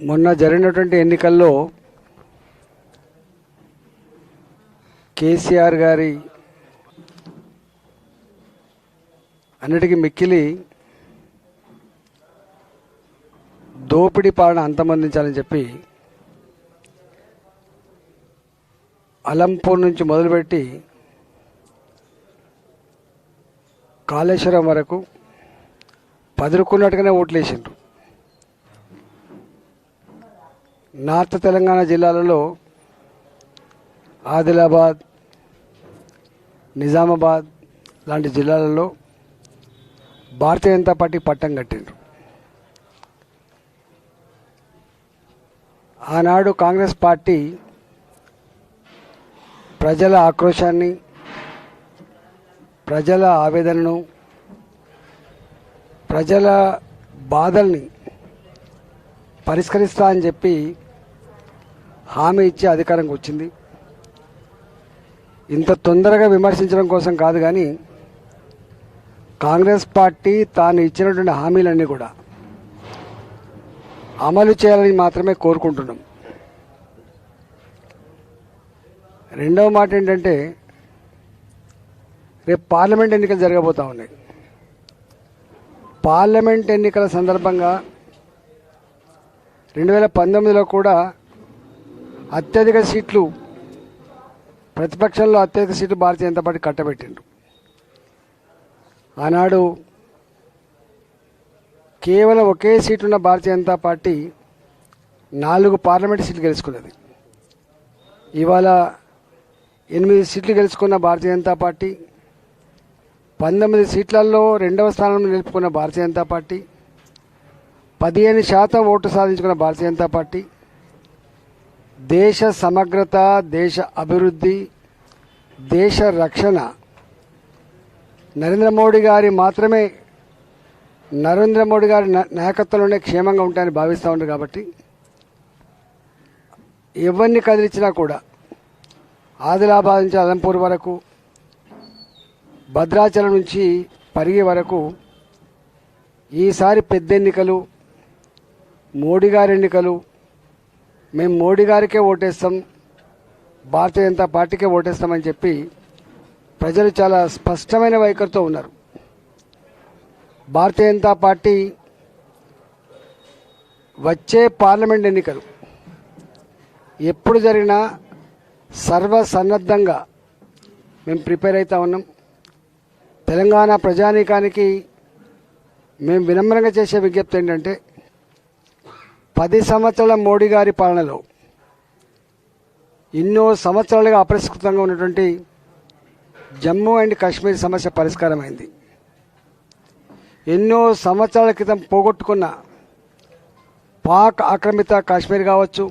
మొన్న జరిగినటువంటి ఎన్నికల్లో కేసీఆర్ గారి అన్నిటికీ మిక్కిలి దోపిడీ పాలన అంతమందించాలని చెప్పి అలంపూర్ నుంచి మొదలుపెట్టి కాళేశ్వరం వరకు పదురుకున్నట్టుగానే ఓట్లేసిండ్రు. నార్త్ తెలంగాణ జిల్లాలలో ఆదిలాబాద్ నిజామాబాద్ లాంటి జిల్లాలలో భారతీయ జనతా పార్టీ పట్టం కట్టిండ్రు. ఆనాడు కాంగ్రెస్ పార్టీ ప్రజల ఆక్రోశాన్ని ప్రజల ఆవేదనను ప్రజల బాధల్ని పరిష్కరిస్తా అని చెప్పి హామీ ఇచ్చే అధికారంకి వచ్చింది. ఇంత తొందరగా విమర్శించడం కోసం కాదు కానీ కాంగ్రెస్ పార్టీ తాను ఇచ్చినటువంటి హామీలన్నీ కూడా అమలు చేయాలని మాత్రమే కోరుకుంటున్నాం. రెండవ మాట ఏంటంటే రేపు పార్లమెంట్ ఎన్నికలు జరగబోతా ఉన్నాయి. పార్లమెంట్ ఎన్నికల సందర్భంగా రెండు వేల పంతొమ్మిదిలో కూడా అత్యధిక సీట్లు ప్రతిపక్షంలో అత్యధిక సీట్లు భారతీయ జనతా పార్టీ కట్టబెట్టిండ్రు ఆనాడు కేవలం ఒకే సీటు ఉన్న భారతీయ జనతా పార్టీ నాలుగు పార్లమెంట్ సీట్లు గెలుచుకున్నది. ఇవాళ ఎనిమిది సీట్లు గెలుచుకున్న భారతీయ జనతా పార్టీ పంతొమ్మిది సీట్లలో రెండవ స్థానంలో నిలుపుకున్న భారతీయ జనతా పార్టీ పదిహేను శాతం ఓటు సాధించుకున్న భారతీయ జనతా పార్టీ దేశ సమగ్రత దేశ అభివృద్ధి దేశ రక్షణ. నరేంద్ర మోడీ గారి మాత్రమే నరేంద్ర మోడీ గారి నాయకత్వంలోనే క్షేమంగా ఉంటాయని భావిస్తూ ఉన్నారు కాబట్టి ఎవరిని కదిలించినా కూడా ఆదిలాబాద్ నుంచి అలంపూర్ వరకు భద్రాచలం నుంచి పరిగి వరకు ఈసారి పెద్ద ఎన్నికలు మోడీ గారి ఎన్నికలు మేము మోడీ గారికే ఓటేస్తాం భారతీయ జనతా పార్టీకే ఓటేస్తామని చెప్పి ప్రజలు చాలా స్పష్టమైన వైఖరితో ఉన్నారు. భారతీయ జనతా పార్టీ వచ్చే పార్లమెంట్ ఎన్నికలు ఎప్పుడు జరిగినా సర్వసన్నద్ధంగా మేము ప్రిపేర్ అవుతా ఉన్నాం. తెలంగాణ ప్రజానీకానికి మేము వినమ్రంగా చేసే విజ్ఞప్తి ఏంటంటే పది సంవత్సరాల మోడీ గారి పాలనలో ఎన్నో సంవత్సరాలుగా అపరిష్కృతంగా ఉన్నటువంటి జమ్మూ అండ్ కాశ్మీర్ సమస్య పరిష్కారమైంది. ఎన్నో సంవత్సరాల క్రితం పోగొట్టుకున్న పాక్ ఆక్రమిత కాశ్మీర్ కావచ్చు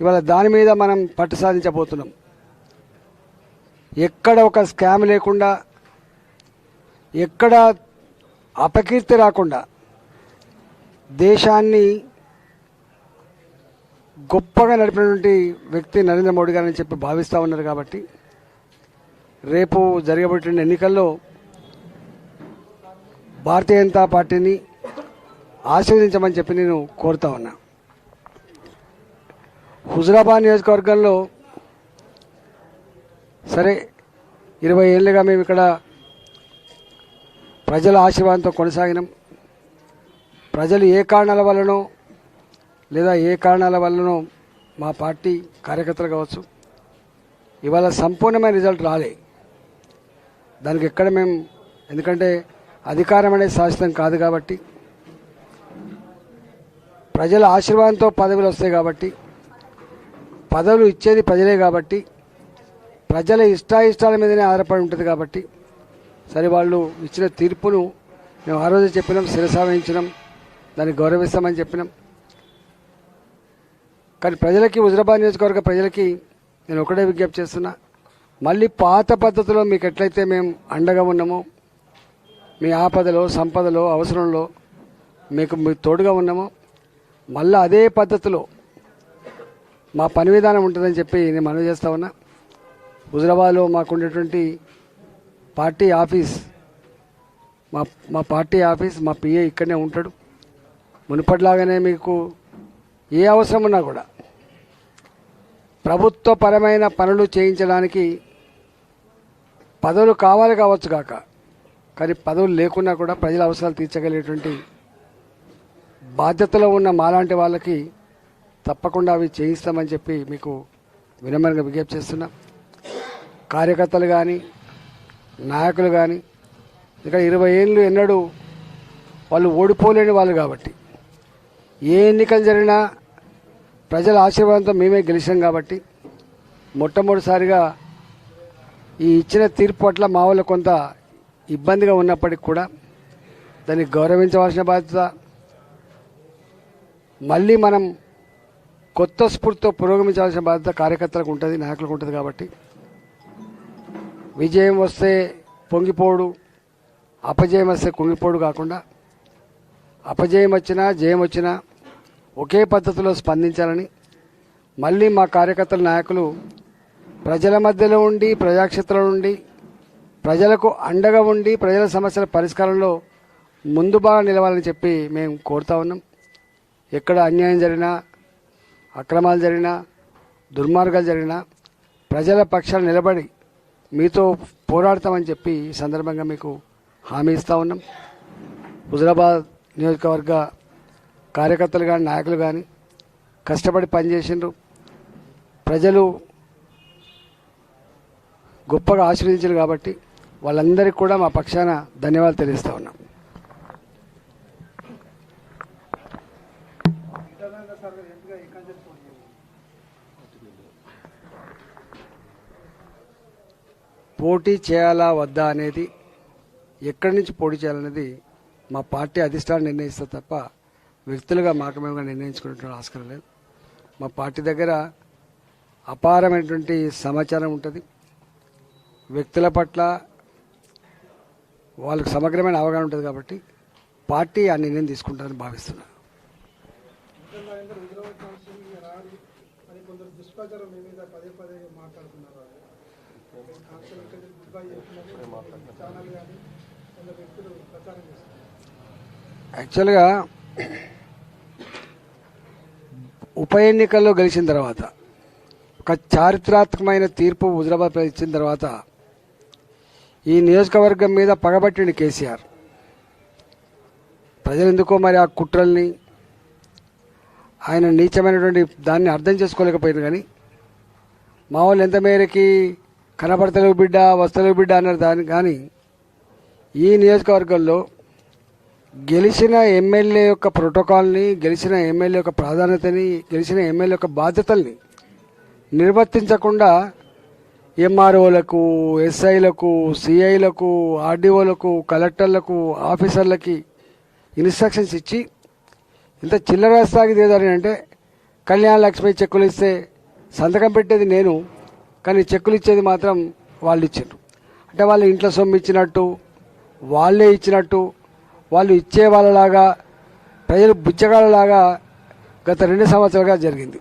ఇవాళ దాని మీద మనం పట్టు సాధించబోతున్నాం. ఎక్కడ ఒక స్కామ్ లేకుండా ఎక్కడ అపకీర్తి రాకుండా దేశాన్ని గొప్పగా నడిపినటువంటి వ్యక్తి నరేంద్ర మోడీ గారని చెప్పి భావిస్తూ ఉన్నారు కాబట్టి రేపు జరగబోయే ఎన్నికల్లో భారతీయ జనతా పార్టీని ఆశీర్వదించమని చెప్పి నేను కోరుతా ఉన్నా. హుజరాబాద్ నియోజకవర్గంలో సరే ఇరవై ఏళ్ళుగా మేము ఇక్కడ ప్రజల ఆశీర్వాదంతో కొనసాగినాం. ప్రజలు ఏ కారణాల వల్లనో లేదా ఏ కారణాల వల్లనో మా పార్టీ కార్యకర్తలు కావచ్చు ఇవాళ సంపూర్ణమైన రిజల్ట్ రాలే. దానికి ఎక్కడ మేము ఎందుకంటే అధికారం అనేది శాశ్వతం కాదు కాబట్టి ప్రజల ఆశీర్వాదంతో పదవులు వస్తాయి కాబట్టి పదవులు ఇచ్చేది ప్రజలే కాబట్టి ప్రజల ఇష్టాయిష్టాల మీదనే ఆధారపడి ఉంటుంది కాబట్టి సరే వాళ్ళు ఇచ్చిన తీర్పును మేము ఆ రోజు చెప్పినాం శిరసావహించినాం. దాన్ని గౌరవిస్తామని చెప్పినాం. కానీ ప్రజలకి హుజరాబాద్ నియోజకవర్గ ప్రజలకి నేను ఒకటే విజ్ఞప్తి చేస్తున్నా. మళ్ళీ పాత పద్ధతిలో మీకు ఎట్లయితే మేము అండగా ఉన్నామో మీ ఆపదలో సంపదలో అవసరంలో మీకు మీ తోడుగా ఉన్నామో మళ్ళీ అదే పద్ధతిలో మా పని విధానం ఉంటుందని చెప్పి నేను మనవి చేస్తా ఉన్నా. హుజరాబాద్లో మాకు ఉండేటువంటి పార్టీ ఆఫీస్ మా మా పార్టీ ఆఫీస్ మా పిఏ ఇక్కడనే ఉంటాడు. మునుపటిలాగానే మీకు ఏ అవసరం ఉన్నా కూడా ప్రభుత్వపరమైన పనులు చేయించడానికి పదవులు కావాలి కావచ్చు కాక కానీ పదవులు లేకున్నా కూడా ప్రజల అవసరాలు తీర్చగలిగేటువంటి బాధ్యతలో ఉన్న మాలాంటి వాళ్ళకి తప్పకుండా అవి చేయిస్తామని చెప్పి మీకు వినమ్రంగా విజ్ఞప్తి చేస్తున్నా. కార్యకర్తలు కానీ నాయకులు కానీ ఇక్కడ ఇరవై ఏళ్ళు ఎన్నడూ వాళ్ళు ఓడిపోలేని వాళ్ళు కాబట్టి ఏ ఎన్నికలు జరిగినా ప్రజల ఆశీర్వాదంతో మేమే గెలిచాం కాబట్టి మొట్టమొదటిసారిగా ఈ ఇచ్చిన తీర్పు పట్ల మా వాళ్ళు కొంత ఇబ్బందిగా ఉన్నప్పటికి కూడా దాన్ని గౌరవించవలసిన బాధ్యత. మళ్ళీ మనం కొత్త స్ఫూర్తితో పురోగమించాల్సిన బాధ్యత కార్యకర్తలకు ఉంటుంది నాయకులకు ఉంటుంది కాబట్టి విజయం వస్తే పొంగిపోడు అపజయం వస్తే కుంగిపోడు కాకుండా అపజయం వచ్చినా జయం వచ్చినా ఒకే పద్ధతిలో స్పందించాలని మళ్ళీ మా కార్యకర్తల నాయకులు ప్రజల మధ్యలో ఉండి ప్రజాక్షేత్రంలో ఉండి ప్రజలకు అండగా ఉండి ప్రజల సమస్యల పరిష్కారంలో ముందు బాగా నిలవాలని చెప్పి మేము కోరుతా ఉన్నాం. ఎక్కడ అన్యాయం జరిగినా అక్రమాలు జరిగినా దుర్మార్గాలు జరిగినా ప్రజల పక్షాలు నిలబడి మీతో పోరాడతామని చెప్పి ఈ సందర్భంగా మీకు హామీ ఇస్తా ఉన్నాం. హుజరాబాద్ నియోజకవర్గ కార్యకర్తలు కానీ నాయకులు కానీ కష్టపడి పనిచేసిండ్రు. ప్రజలు గొప్పగా ఆశీర్వదించారు కాబట్టి వాళ్ళందరికీ కూడా మా పక్షాన ధన్యవాదాలు తెలియస్తూ ఉన్నాం. పోటీ చేయాలా వద్దా అనేది ఎక్కడి నుంచి పోటీ చేయాలనేది మా పార్టీ అధిష్టానం నిర్ణయిస్తే తప్ప వ్యక్తులుగా మాకు మేముగా నిర్ణయించుకునేటువంటి ఆస్కారం లేదు. మా పార్టీ దగ్గర అపారమైనటువంటి సమాచారం ఉంటుంది. వ్యక్తుల పట్ల వాళ్ళకు సమగ్రమైన అవగాహన ఉంటుంది కాబట్టి పార్టీ ఆ నిర్ణయం తీసుకుంటారని భావిస్తున్నాను యాక్చువల్గా ఉప ఎన్నికల్లో గెలిచిన తర్వాత ఒక చారిత్రాత్మకమైన తీర్పు హుజరాబాద్ ఇచ్చిన తర్వాత ఈ నియోజకవర్గం మీద పగబట్టిండు కేసీఆర్. ప్రజలు ఎందుకో మరి ఆ కుట్రల్ని ఆయన నీచమైనటువంటి దాన్ని అర్థం చేసుకోలేకపోయింది కానీ మా వాళ్ళు ఎంత మేరకి కనపడతలేవు బిడ్డ వస్తలేవు బిడ్డ అన్నారు దాన్ని కానీ ఈ నియోజకవర్గంలో గెలిచిన ఎమ్మెల్యే యొక్క ప్రోటోకాల్ని గెలిచిన ఎమ్మెల్యే యొక్క ప్రాధాన్యతని గెలిచిన ఎమ్మెల్యే యొక్క బాధ్యతల్ని నిర్వర్తించకుండా ఎంఆర్ఓలకు ఎస్ఐలకు సిఐలకు ఆర్డీఓలకు కలెక్టర్లకు ఆఫీసర్లకి ఇన్స్ట్రక్షన్స్ ఇచ్చి ఇంత చిల్లర స్థాయికి ఏదని అంటే కళ్యాణ లక్ష్మి చెక్కులు ఇస్తే సంతకం పెట్టేది నేను కానీ చెక్కులు ఇచ్చేది మాత్రం వాళ్ళు ఇచ్చారు అంటే వాళ్ళు ఇంట్లో సొమ్ము ఇచ్చినట్టు వాళ్ళే ఇచ్చినట్టు వాళ్ళు ఇచ్చే వాళ్ళలాగా ప్రజలు బుచ్చగాళ్ళలాగా గత రెండు సంవత్సరాలుగా జరిగింది.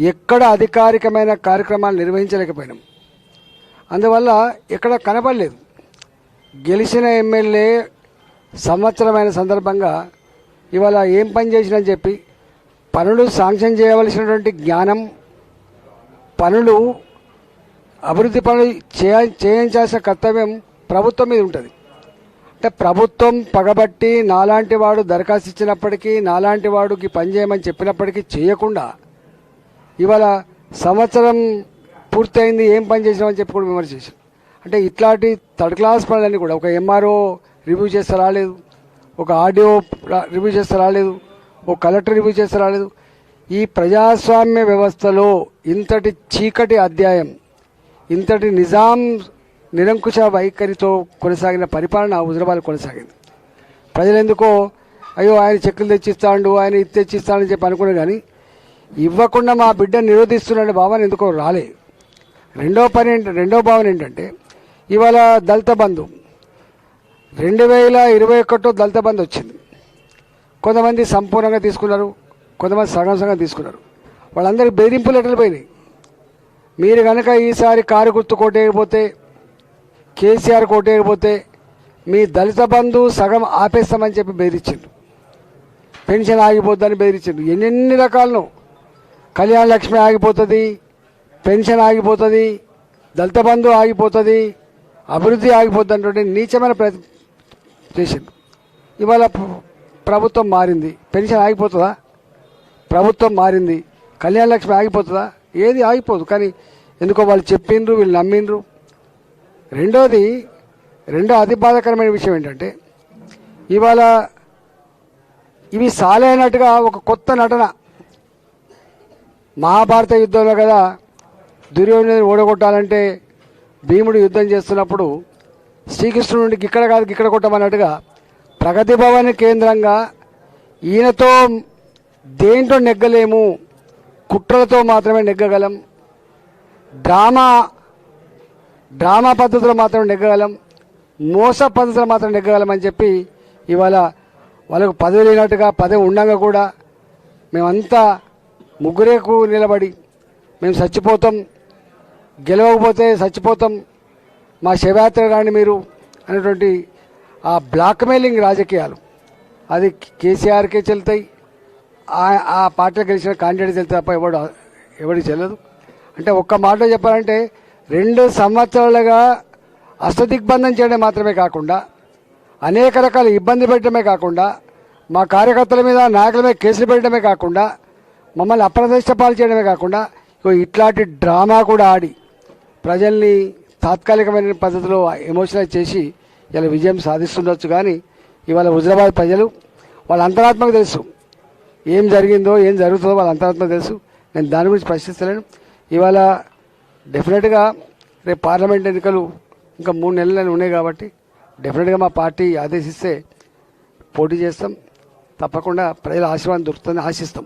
ఎక్కడ అధికారికమైన కార్యక్రమాలు నిర్వహించలేకపోయినాం. అందువల్ల ఎక్కడ కనపడలేదు. గెలిచిన ఎమ్మెల్యే సంవత్సరమైన సందర్భంగా ఇవాళ ఏం పని చేసినని చెప్పి పనులు శాంక్షన్ చేయవలసినటువంటి జ్ఞానం పనులు అభివృద్ధి పనులు చేయ చేయించాల్సిన కర్తవ్యం ప్రభుత్వం మీద ఉంటుంది. అంటే ప్రభుత్వం పగబట్టి నాలాంటి వాడు దరఖాస్తు ఇచ్చినప్పటికీ నాలాంటి వాడికి పని చేయమని చెప్పినప్పటికీ చేయకుండా ఇవాళ సంవత్సరం పూర్తయింది ఏం పని చేసామని చెప్పి కూడా విమర్శ అంటే ఇట్లాంటి థర్డ్ క్లాస్ పనులన్నీ కూడా ఒక ఎంఆర్ఓ రివ్యూ చేస్తే రాలేదు ఒక ఆడియో రివ్యూ చేస్తే రాలేదు ఒక కలెక్టర్ రివ్యూ చేస్తే రాలేదు. ఈ ప్రజాస్వామ్య వ్యవస్థలో ఇంతటి చీకటి అధ్యాయం ఇంతటి నిజాం నిరంకుశ వైఖరితో కొనసాగిన పరిపాలన హుజరాబాద్ కొనసాగింది. ప్రజలు ఎందుకో అయ్యో ఆయన చెక్కులు తెచ్చిస్తాడు ఆయన ఇది తెచ్చిస్తాడని చెప్పి అనుకున్నారు కానీ ఇవ్వకుండా మా బిడ్డ నిరోధిస్తున్నాడు భావన ఎందుకో రాలే రెండో పని ఏంట రెండో భావన ఏంటంటే ఇవాళ దళిత బంధు. రెండు వేల ఇరవై ఒకటో దళిత బంధు వచ్చింది. కొంతమంది సంపూర్ణంగా తీసుకున్నారు కొంతమంది సగం సగం తీసుకున్నారు. వాళ్ళందరికీ బెదిరింపు లెటర్లు పోయినాయి? మీరు కనుక ఈసారి కారు గుర్తు కొట్టేయకపోతే కేసీఆర్ కొట్టేయకపోతే మీ దళిత బంధు సగం ఆపేస్తామని చెప్పి బెదిరించిండు. పెన్షన్ ఆగిపోద్దని బెదిరించిండు. ఎన్నెన్ని రకాలను? కళ్యాణ లక్ష్మి ఆగిపోతుంది పెన్షన్ ఆగిపోతుంది దళిత బంధు ఆగిపోతుంది అభివృద్ధి ఆగిపోతుంది అంటే నీచమైన ప్ర చేసిండు. ఇవాళ ప్రభుత్వం మారింది. పెన్షన్ ఆగిపోతుందా? ప్రభుత్వం మారింది. కళ్యాణ లక్ష్మి ఆగిపోతుందా? ఏది ఆగిపోదు. కానీ ఎందుకో వాళ్ళు చెప్పిండ్రు వీళ్ళు నమ్మిండ్రు. రెండోది రెండో అతి బాధాకరమైన విషయం ఏంటంటే ఇవాళ ఇవి సాలైనట్టుగా ఒక కొత్త నటన. మహాభారత యుద్ధంలో కదా దుర్యోధను ఓడగొట్టాలంటే భీముడు యుద్ధం చేస్తున్నప్పుడు శ్రీకృష్ణుడికి ఇక్కడ కాదు ఇక్కడ కొట్టమన్నట్టుగా ప్రగతి భవన్ కేంద్రంగా ఈయనతో దేంట్లో నెగ్గలేము కుట్రలతో మాత్రమే నెగ్గగలం. డ్రామా డ్రామా పద్ధతిలో మాత్రం నెగ్గగలం మోస పద్ధతిలో మాత్రం నెగ్గగలం అని చెప్పి ఇవాళ వాళ్ళకు పదవి లేనట్టుగా పదవి ఉండగా కూడా మేమంతా ముగ్గురేకు నిలబడి మేము చచ్చిపోతాం గెలవకపోతే చచ్చిపోతాం మా శవయాత్ర రాండి మీరు అనేటువంటి ఆ బ్లాక్మెయిలింగ్ రాజకీయాలు. అది కేసీఆర్కే చెల్తాయి ఆ- ఆ పార్టీలో గెలిచిన కాండిడేట్ వెళ్తే తప్ప ఎవడు ఎవడికి చెల్లదు. అంటే ఒక్క మాటలో చెప్పాలంటే రెండు సంవత్సరాలుగా అష్టదిగ్బంధం చేయడం మాత్రమే కాకుండా అనేక రకాల ఇబ్బంది పెట్టడమే కాకుండా మా కార్యకర్తల మీద నాయకుల మీద కేసులు పెట్టడమే కాకుండా మమ్మల్ని అప్రదిష్ట పాలు చేయడమే కాకుండా ఇగో ఇట్లాంటి డ్రామా కూడా ఆడి ప్రజల్ని తాత్కాలికమైన పద్ధతిలో ఎమోషనల్ చేసి ఇలా విజయం సాధిస్తుండొచ్చు. కానీ ఇవాళ హుజరాబాద్ ప్రజలు వాళ్ళ అంతరాత్మకు తెలుసు. ఏం జరిగిందో ఏం జరుగుతుందో వాళ్ళ అంతరాత్మకు తెలుసు. నేను దాని గురించి ప్రశ్నిస్తలేను. ఇవాళ డెఫినెట్గా రేపు పార్లమెంట్ ఎన్నికలు ఇంకా మూడు నెలలు ఉన్నాయి కాబట్టి డెఫినెట్గా మా పార్టీ ఆదేశిస్తే పోటీ చేస్తాం. తప్పకుండా ప్రజల ఆశీర్వాదం దొరుకుతుందని ఆశిస్తాం.